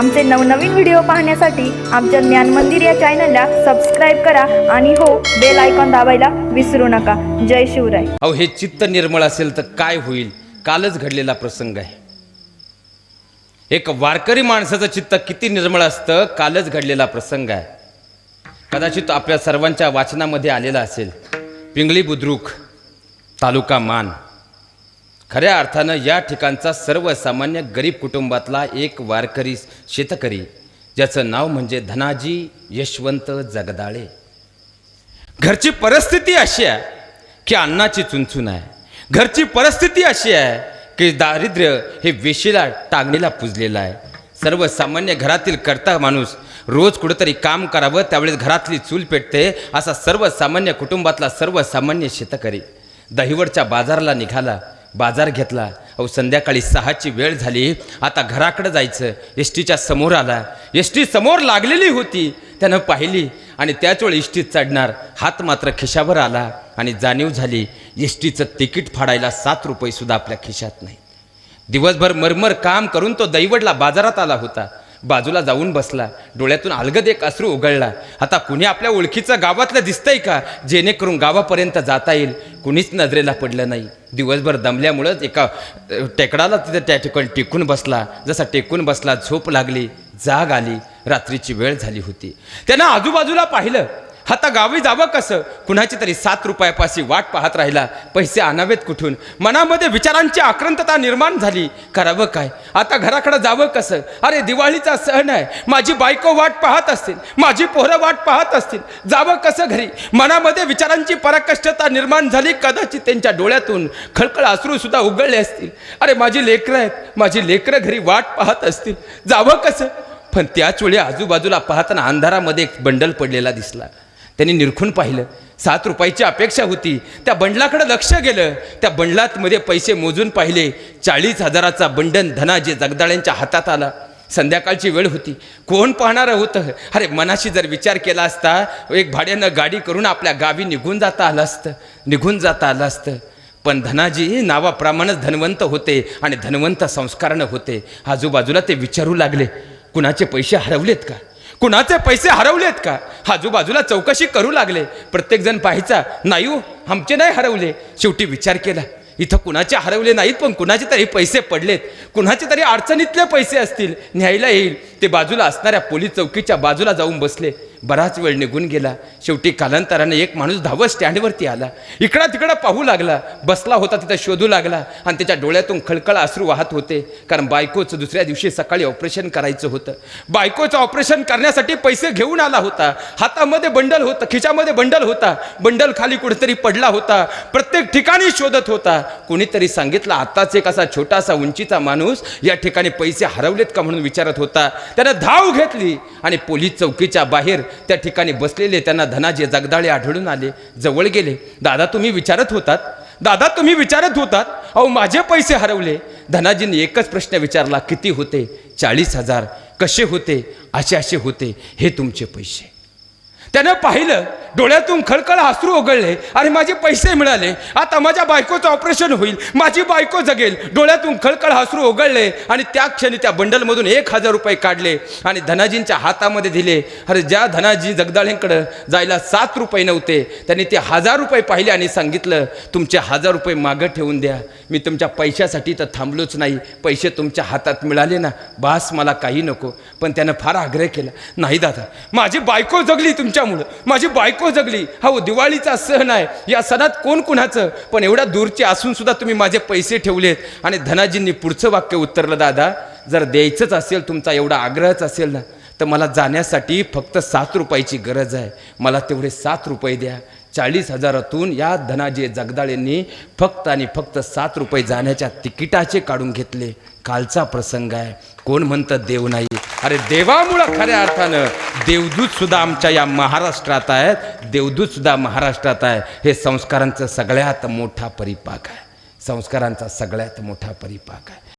आमचे नवनवीन व्हिडिओ पाहण्यासाठी आमच्या ज्ञान मंदिर या चॅनलला सबस्क्राईब करा आणि हो बेल आयकॉन दाबायला विसरू नका. जय शिवराय. अहो हे चित्त निर्मळ असेल तर काय होईल? कालच घडलेला प्रसंग आहे. एक वारकरी माणसाचं चित्त किती निर्मळ असतं कालच घडलेला प्रसंग आहे. कदाचित आपल्या सर्वांच्या वाचनामध्ये आलेला असेल. पिंगळी बुद्रुक तालुका मान. खऱ्या अर्थानं या ठिकाणचा सर्वसामान्य गरीब कुटुंबातला एक वारकरी शेतकरी ज्याचं नाव म्हणजे धनाजी यशवंत जगदाळे. घरची परिस्थिती अशी आहे की अन्नाची चुनचुन आहे. घरची परिस्थिती अशी आहे की दारिद्र्य हे वेशीला टांगणीला पुजलेलं आहे. सर्वसामान्य घरातील करता माणूस रोज कुठंतरी काम करावं त्यावेळेस घरातली चूल पेटते असा सर्वसामान्य कुटुंबातला सर्वसामान्य शेतकरी दहिवडच्या बाजाराला निघाला बाजार घेतला. अहो संध्याकाळी सहाची वेळ झाली. आता घराकडं जायचं. एस टीच्या समोर आला. एस टी समोर लागलेली होती. त्यानं पाहिली आणि त्याच वेळी एस टीत चढणार. हात मात्र खिशावर आला आणि जाणीव झाली. एस टीचं तिकीट फाडायला सात रुपयेसुद्धा आपल्या खिशात नाही. दिवसभर मरमर काम करून तो दैवडला बाजारात आला होता. बाजूला जाऊन बसला. डोळ्यातून अलगद एक अश्रू उघडला. आता कुणी आपल्या ओळखीचं गावातलं दिसतंय का? जेणेकरून गावापर्यंत जाता येईल. कुणीच नजरेला पडलं नाही. दिवसभर दमल्यामुळंच एका टेकडाला तिथे त्या ठिकाणी टेकून बसला. जसा टेकून बसला झोप लागली जाग आली. रात्रीची वेळ झाली होती. त्यानं आजूबाजूला पाहिलं. आता गावी जावं कसं? कुणाची तरी सात रुपयापाशी वाट पाहत राहिला. पैसे आणावेत कुठून? मनामध्ये विचारांची आक्रंतता निर्माण झाली. करावं काय? आता घराकडे जावं कसं? अरे दिवाळीचा सण आहे. माझी बायको वाट पाहत असतील. माझी पोरं वाट पाहत असतील. जावं कसं घरी? मनामध्ये विचारांची पराकष्टता निर्माण झाली. कदाचित त्यांच्या डोळ्यातून खळखळ अश्रूसुद्धा उघडले असतील. अरे माझी लेकरं आहेत. माझी लेकरं घरी वाट पाहत असतील. जावं कसं? पण त्याच वेळी आजूबाजूला पाहताना अंधारामध्ये एक बंडल पडलेला दिसला. त्यांनी निरखून पाहिलं. सात रुपयाची अपेक्षा होती. त्या बंडलाकडे लक्ष गेलं. त्या बंडलातमध्ये पैसे मोजून पाहिले. चाळीस हजाराचा बंडन धनाजी जगदाळ्यांच्या हातात आला. संध्याकाळची वेळ होती. कोण पाहणारं होतं? अरे मनाशी जर विचार केला असता एक भाड्यानं गाडी करून आपल्या गावी निघून जाता आलं असतं. निघून जाता आलं असतं. पण धनाजी नावाप्रमाणेच धनवंत होते आणि धनवंत संस्कारणं होते. आजूबाजूला ते विचारू लागले. कुणाचे पैसे हरवलेत का? कुणाचे पैसे हरवलेत का? आजूबाजूला चौकशी करू लागले. प्रत्येकजण पाहायचा नाही हो, आमचे नाही हरवले. शेवटी विचार केला इथं कुणाचे हरवले नाहीत पण कुणाचे तरी पैसे पडलेत. कुणाचे तरी अडचणीतले पैसे असतील. न्यायला येईल. ते बाजूला असणाऱ्या पोलीस चौकीच्या बाजूला जाऊन बसले. बराच वेळ निघून गेला. शेवटी कालांतराने एक माणूस धावत स्टँडवरती आला. इकडा तिकडं पाहू लागला. बसला होता तिथं शोधू लागला आणि त्याच्या डोळ्यातून खळखळ अश्रू वाहत होते. कारण बायकोचं दुसऱ्या दिवशी सकाळी ऑपरेशन करायचं होतं. बायकोचं ऑपरेशन करण्यासाठी पैसे घेऊन आला होता. हातामध्ये बंडल होतं खिच्यामध्ये बंडल होता. बंडल खाली कुठेतरी पडला होता. प्रत्येक ठिकाणी शोधत होता. कोणीतरी सांगितलं आताच एक असा छोटासा उंचीचा माणूस या ठिकाणी पैसे हरवलेत का? म्हणून विचारत होता. त्यानं धाव घेतली आणि पोलीस चौकीच्या बाहेर त्या ठिकाणी बसलेले त्यांना धनाजी जगदाळे आढळून आले जवळ गेले. दादा तुम्ही विचारत होतात? दादा तुम्ही विचारत होतात. अहो माझे पैसे हरवले. धनाजींनी एकच प्रश्न विचारला किती होते? चाळीस हजार. कसे होते? असे असे होते. हे तुमचे पैसे. त्यानं पाहिलं डोळ्यातून खळखळ हासरू ओघळले. आणि माझे पैसे मिळाले. आता माझ्या बायकोचं ऑपरेशन होईल. माझी बायको जगेल. डोळ्यातून खळखळ हासरू ओघळले आणि त्या क्षणी त्या बंडलमधून एक हजार रुपये काढले आणि धनाजींच्या हातामध्ये दिले. अरे ज्या धनाजी जगदाळेंकडं जायला सात रुपये नव्हते त्यांनी ते हजार रुपये पाहिले आणि सांगितलं तुमचे हजार रुपये मागं ठेवून द्या. मी तुमच्या पैशासाठी तर थांबलोच नाही. पैसे तुमच्या हातात मिळाले ना बास मला काही नको. पण त्यानं फार आग्रह केला नाही दादा माझी बायको जगली तुमच्यामुळं. माझी बायको बायको जगली. हा दिवाळीचा सण आहे. या सणात कोण कुणाचं? पण एवढ्या दूरचे असून सुद्धा तुम्ही माझे पैसे ठेवलेत. आणि धनाजींनी पुढचं वाक्य उत्तरलं दादा जर द्यायचंच असेल तुमचा एवढा आग्रहच असेल ना तर मला जाण्यासाठी फक्त सात रुपयाची गरज आहे. मला तेवढे सात रुपये द्या. चाळीस हजारातून या धनाजी जगदाळेंनी फक्त आणि फक्त सात रुपये जाण्याच्या तिकिटाचे काढून घेतले. कालचा प्रसंग आहे. कोण म्हणतं देव नाही अरे देवामुळं खऱ्या अर्थानं देवदूत सुद्धा आमच्या या महाराष्ट्रात आहेत. देवदूत सुद्धा महाराष्ट्रात आहे हे संस्कारांचं सगळ्यात मोठा परिपाक आहे. संस्कारांचा सगळ्यात मोठा परिपाक आहे.